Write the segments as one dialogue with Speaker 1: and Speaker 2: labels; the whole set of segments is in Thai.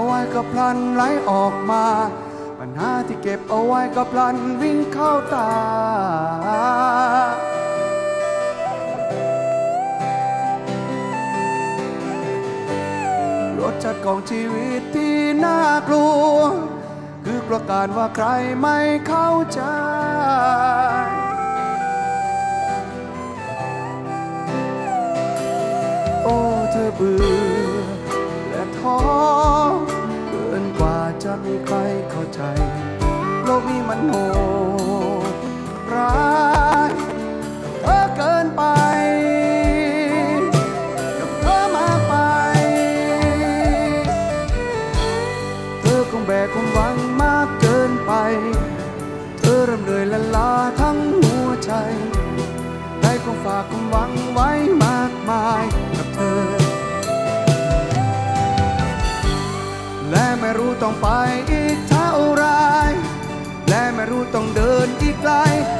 Speaker 1: เอาไว้ก็พลันไหลออกมา ปัญหาที่เก็บเอาไว้ก็พลันวิ่งเข้าตา รสชาติของชีวิตที่น่ากลัว คือประการว่าใครไม่เข้าใจโอ้เธอเบื่อ ขอเกินกว่าจะมีใครเข้าใจ โลกนี้มันโหดร้ายเธอเกินไป ดิ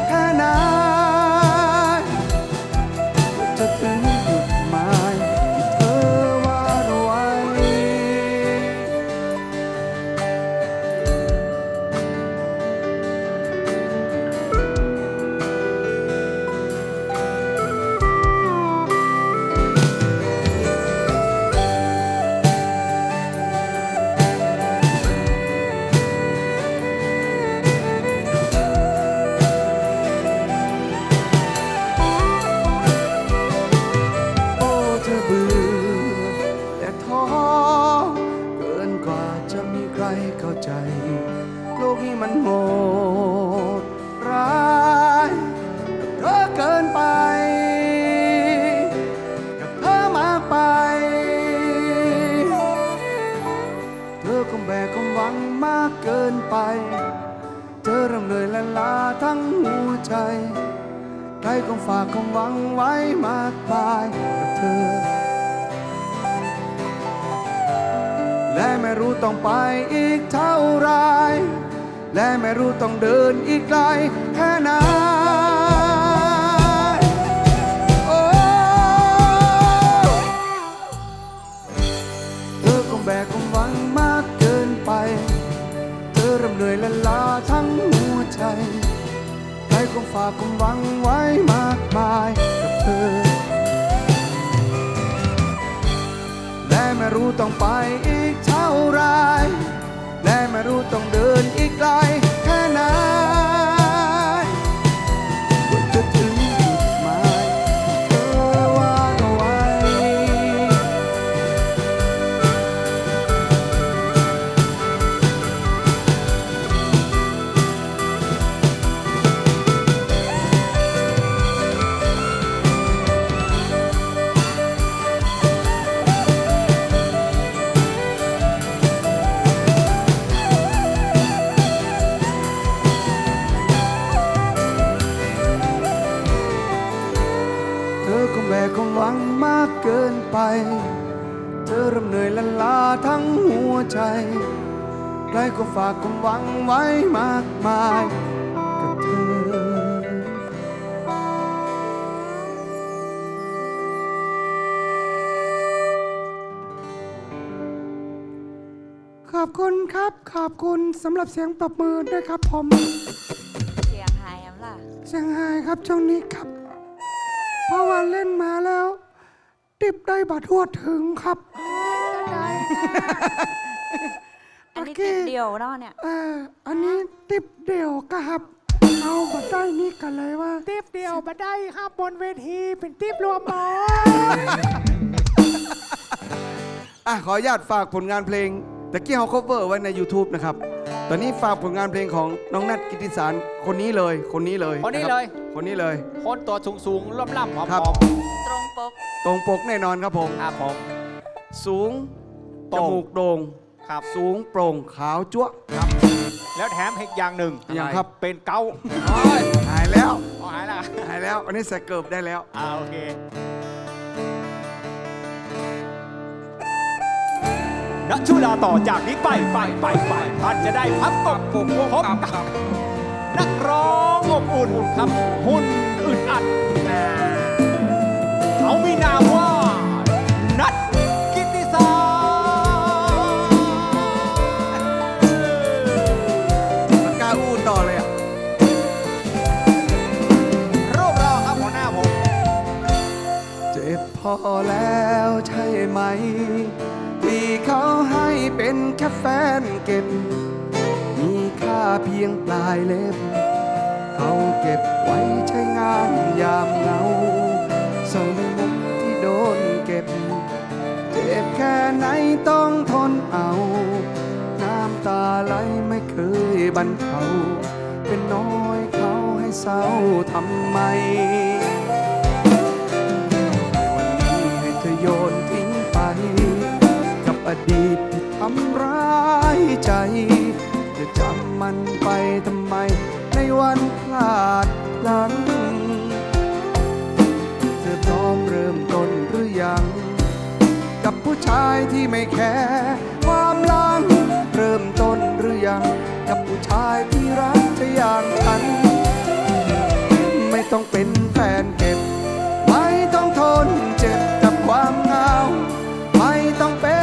Speaker 1: มากเกินไป เธอเริ่มเลยละลาทั้งหัวใจใครคงฝากคงหวังไว้มากมายกับเธอ และไม่รู้ต้องไปอีกเท่าไร และไม่รู้ต้องเดินอีกไกลแค่ไหน งฝากความหวังไว้มากมายกับเธอ และไม่รู้ต้องไปอีกเท่าไร และไม่รู้ต้องเดินอีกไกลแค่ไหน แบกความหวังมากเกินไป เธอเริ่มเหนื่อยละลาทั้งหัวใจ ใครก็ฝากความหวังไว้มากมายกับเธอขอบคุณครับ ขอบคุณสำหรับเสียงปรบมือด้วยครับผม
Speaker 2: เสียงหายแอมล่ะ
Speaker 1: เสียงไห้ครับช่วงนี้ครับ เพราะว่าเล่นมาแล้ว ติบได้บัทั่วถึงครับ
Speaker 2: อันนี้
Speaker 1: โอเค
Speaker 2: ติดเดียวเนาะเนี่ย
Speaker 1: เอออันนี้ติบเดี่ยวครับ เอาบัได้นี่กันเลยว่า
Speaker 3: ทิปเดียวมาได้ครับบนเวทีเป็นทิปรวมหมอ
Speaker 1: อะขออนุญาตฝากผลงานเพลง ตะกี้เขา cover ไว้ใน YouTube นะครับ ตอนนี้ฝากผลงานเพลงของน้องนัทกิติสารคนนี้เลย คนนี้เลย
Speaker 4: คนนี้ะ
Speaker 1: รับ
Speaker 4: เลย
Speaker 1: คนนี้เลย
Speaker 4: คนตัวสูงสูงๆล่ำล่ำๆผอม
Speaker 1: ครับ
Speaker 4: ผอม
Speaker 2: ตรงปก
Speaker 1: ตรงปกแน่นอนครับผม
Speaker 4: ครับผม
Speaker 1: สูง
Speaker 4: โป
Speaker 1: จ
Speaker 4: ร่ง
Speaker 1: มูกโด่ง
Speaker 4: ครับ
Speaker 1: สูงโปร่งขาวจั๊วะ
Speaker 4: ครับแล้วแถมอีกอย่างหนึ่ง
Speaker 1: อย่างครับ
Speaker 4: เป็นเกา
Speaker 1: โอ้ยหายแล้ว
Speaker 4: อ๋อหายละ
Speaker 1: หายแล้ว อันนี้ใส่เกิบได้แล้ว
Speaker 4: อ่าโอเค ชุลาต่อจากนี้ไปไปไปไปท่านจะได้พับตกผมพบกับนักร้องอบอุ่นครับหุ่นอึดอัดเขามีนามว่านัดกิติศักดิ์มันก้า
Speaker 1: อู้ต่อเลยอะ
Speaker 4: รูปร
Speaker 1: อ
Speaker 4: ครับหัวหน้าผม
Speaker 1: เจ็บพอแล้วใช่ไหม ที่เขาให้เป็นแค่แฟนเก็บ มีค่าเพียงปลายเล็บ เขาเก็บไว้ใช้งานยามเหงาสมุกที่โดนเก็บ เจ็บแค่ไหนต้องทนเอา น้ำตาไหลไม่เคยบรรเทาเป็นน้อยเขาให้เศร้าทำไม อดีตที่ทำร้ายใจจะจำมันไปทำไม ในวันพลาดพลั้งเธอพร้อมเริ่มต้นหรือยัง กับผู้ชายที่ไม่แคร์ความหลังเริ่มต้นหรือยัง กับผู้ชายที่รักเธออย่างฉัน ไม่ต้องเป็นแฟนเก็บ ไม่ต้องทนเจ็บกับความเหงา ไม่ต้องเป็น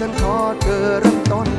Speaker 1: ฉันขอเธอเริ่มต้น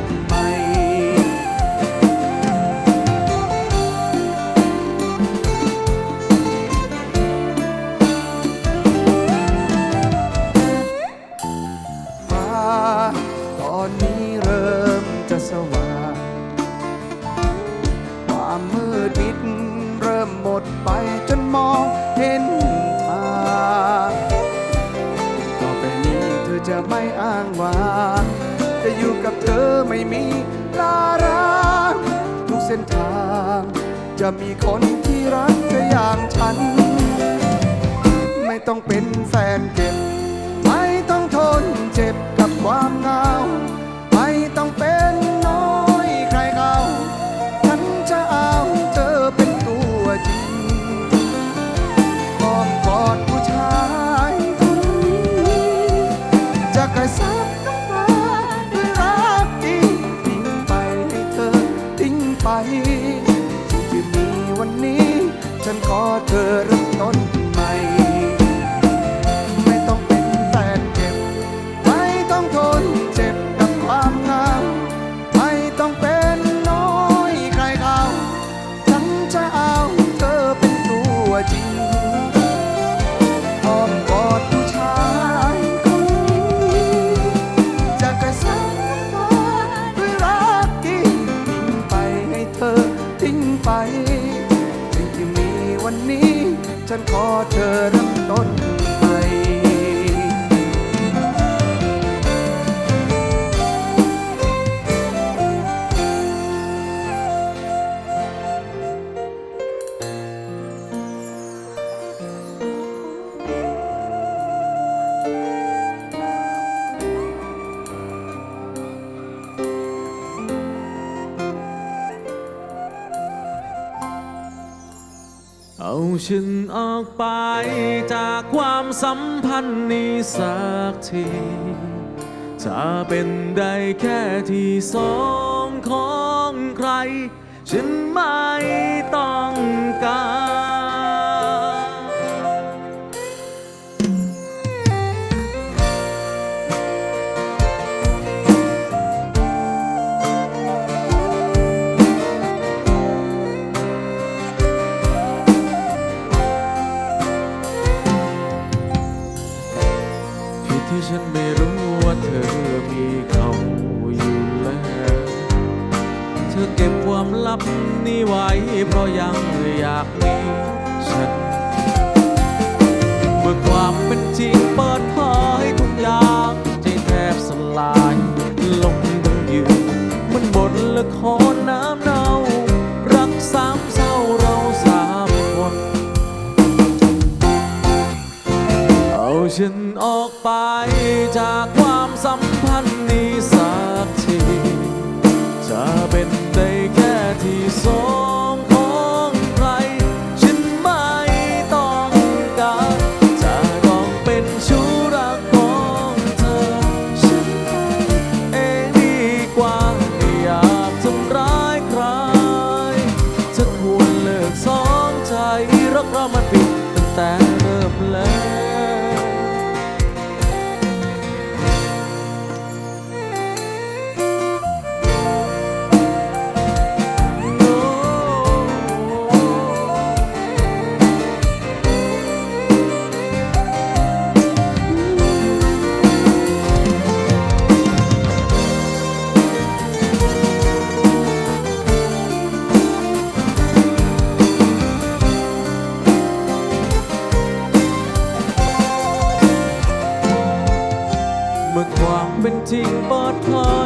Speaker 1: ขอเธอ ออกไป
Speaker 5: จากความสัมพันธ์นี้สักทีจะเป็นได้แค่ที่สองของใคร ฉันไม่ต้องการ ความลับนี้ไว้ เพราะยังอยากมีฉัน เมื่อความเป็นจริงเปิดเผยทุกอย่างใจแทบสลายลงทั้งยืนเหมันบทละครน้ำเน่ารักสามเศร้าเราสามคนเอาฉันออกไปจากความสัมพันธ์นี้สักทีจะเป็นได้แค่ ที่ ที่เปอดเผย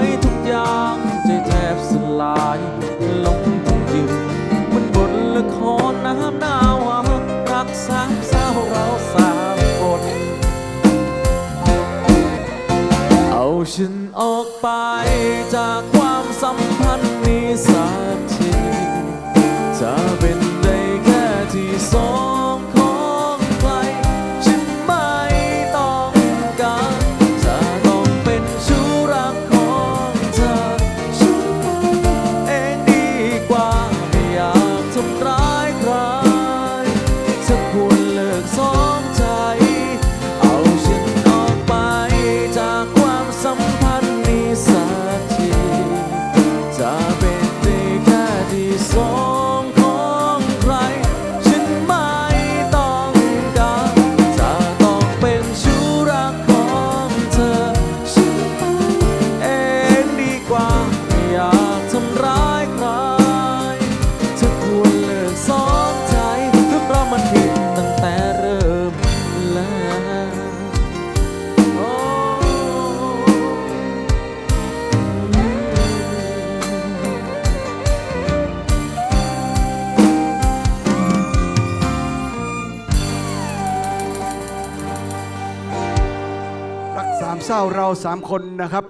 Speaker 5: เศ
Speaker 1: ร้าเราสามคนนะครับ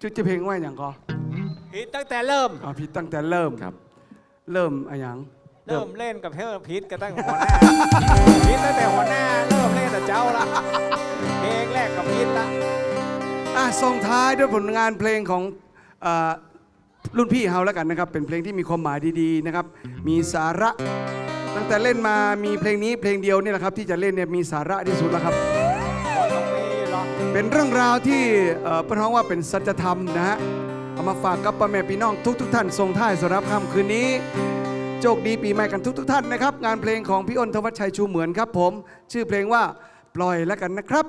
Speaker 1: จุดจะเพลงว่าอย่างก็
Speaker 4: ผิดตั้งแต่เริ่ม
Speaker 1: เอาผิดตั้งแต่เริ่ม
Speaker 5: ครับ
Speaker 1: เริ่มอะไรอย่าง
Speaker 4: เริ่มเล่นกับเธอพิษกันตั้งหัวหน้าพิษตั้งแต่หัวหน้าเริ่มเล่นแต่เจ้าละเพลงแรกกับพิษละ
Speaker 1: อะส่งท้ายด้วยผลงานเพลงของเอ่อรุ่นพี่เฮาแล้วกันนะครับ เป็นเพลงที่มีความหมายดีๆนะครับ มีสาระ ตั้งแต่เล่นมามีเพลงนี้เพลงเดียวนี่แหละครับ ที่จะเล่นเนี่ยมีสาระที่สุดแล้วครับ
Speaker 4: เป็
Speaker 1: นเรื่องราวที่เอ่อเป็นท้องว่าเป็นสัจธรรมนะฮะเอามาฝากกับพ่อแม่พี่น้องทุกทุกท่านทรงท้ายสำหรับค่ำคืนนี้โชคดีปีใหม่กันทุกๆทท่านนะครับ งานเพลงของพี่อ้นทวัชชัยชูเหมือนครับผม ชื่อเพลงว่าปล่อยแล้วกันนะครับ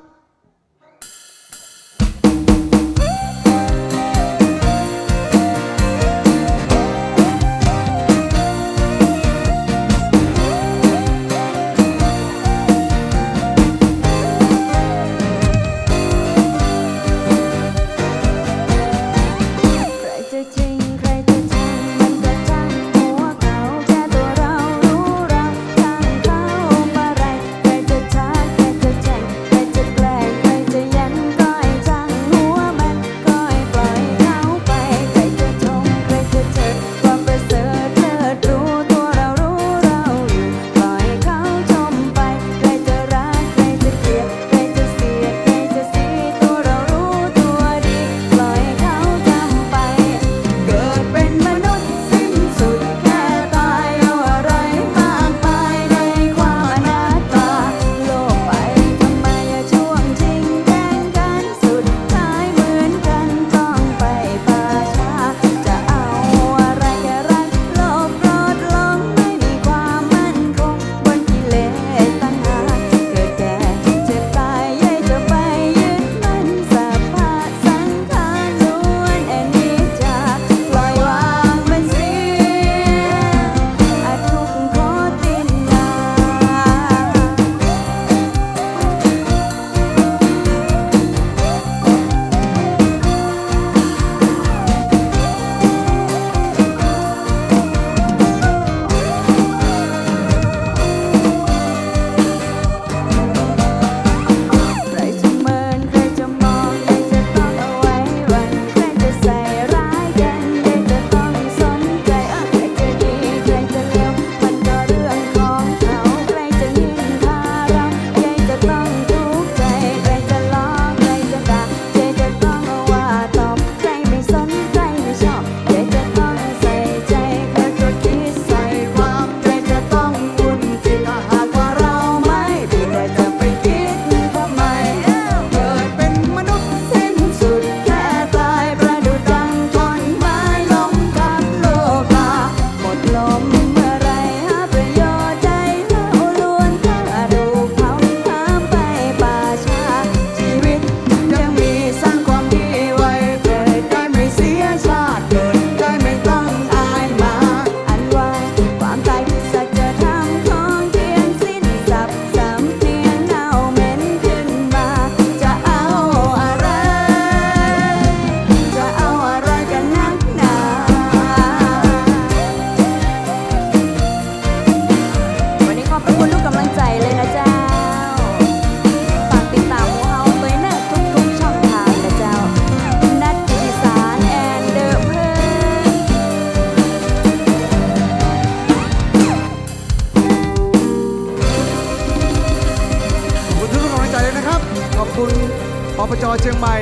Speaker 1: วัดเชียงใหม่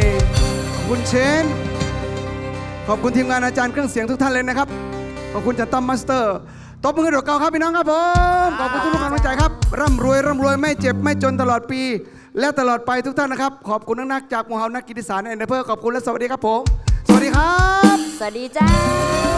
Speaker 1: ขอบคุณเชน ขอบคุณทีมงานอาจารย์เครื่องเสียงทุกท่านเลยนะครับ ขอบคุณจัดตั้มมาสเตอร์ตบมือให้ดอกเกาครับพี่น้องครับผมขอบคุณทุกๆกำลังใจครับร่ำรวยร่ำรวยไม่เจ็บไม่จนตลอดปี และตลอดไปทุกท่านนะครับ ขอบคุณนักๆจากมูเฮานักกิติสารเอ็นเดอร์เพอร์ขอบคุณและสวัสดีครับผม สวัสดีครับ
Speaker 2: สวัสดีจ้า